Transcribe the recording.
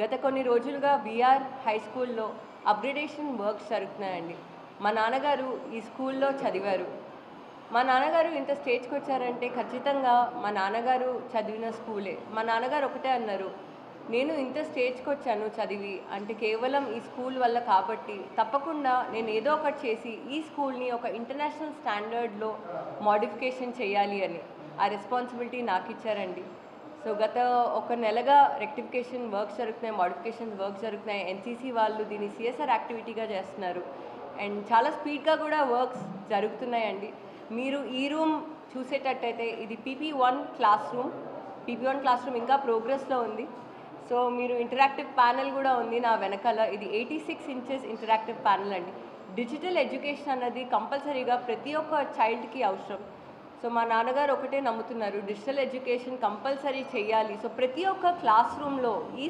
గత కొన్ని రోజులుగా బీఆర్ హై స్కూల్లో అప్గ్రేడేషన్ వర్క్స్ జరుగుతున్నాయండి. మా నాన్నగారు ఈ స్కూల్లో చదివారు. మా నాన్నగారు ఇంత స్టేజ్కి వచ్చారంటే ఖచ్చితంగా మా నాన్నగారు చదివిన స్కూలే. మా నాన్నగారు ఒకటే అన్నారు నేను ఇంత స్టేజ్కి వచ్చాను చదివి అంటే కేవలం ఈ స్కూల్ వల్ల కాబట్టి తప్పకుండా నేను ఏదో ఒకటి చేసి ఈ స్కూల్ని ఒక ఇంటర్నేషనల్ స్టాండర్డ్లో మోడిఫికేషన్ చేయాలి అని ఆ రెస్పాన్సిబిలిటీ నాకు ఇచ్చారండి సో గత ఒక నెలగా రెక్టిఫికేషన్ వర్క్స్ జరుగుతున్నాయి మోడిఫికేషన్ వర్క్స్ జరుగుతున్నాయి. ఎన్సీసీ వాళ్ళు దీన్ని సిఎస్ఆర్ యాక్టివిటీగా చేస్తున్నారు. అండ్ చాలా స్పీడ్గా కూడా వర్క్స్ జరుగుతున్నాయండి. మీరు ఈ రూమ్ చూసేటట్టయితే ఇది PP one class room. PP one class room ఇంకా ప్రోగ్రెస్లో ఉంది. సో మీరు ఇంటరాక్టివ్ ప్యానెల్ కూడా ఉంది నా వెనకాల. ఇది eighty six inches interactive panel అండి. డిజిటల్ ఎడ్యుకేషన్ అన్నది కంపల్సరీగా ప్రతి ఒక్క చైల్డ్కి అవసరం. సో మా నాన్నగారు ఒకటే నమ్ముతున్నారు డిజిటల్ ఎడ్యుకేషన్ కంపల్సరీ చేయాలి. సో ప్రతి ఒక్క క్లాస్ రూమ్లో ఈ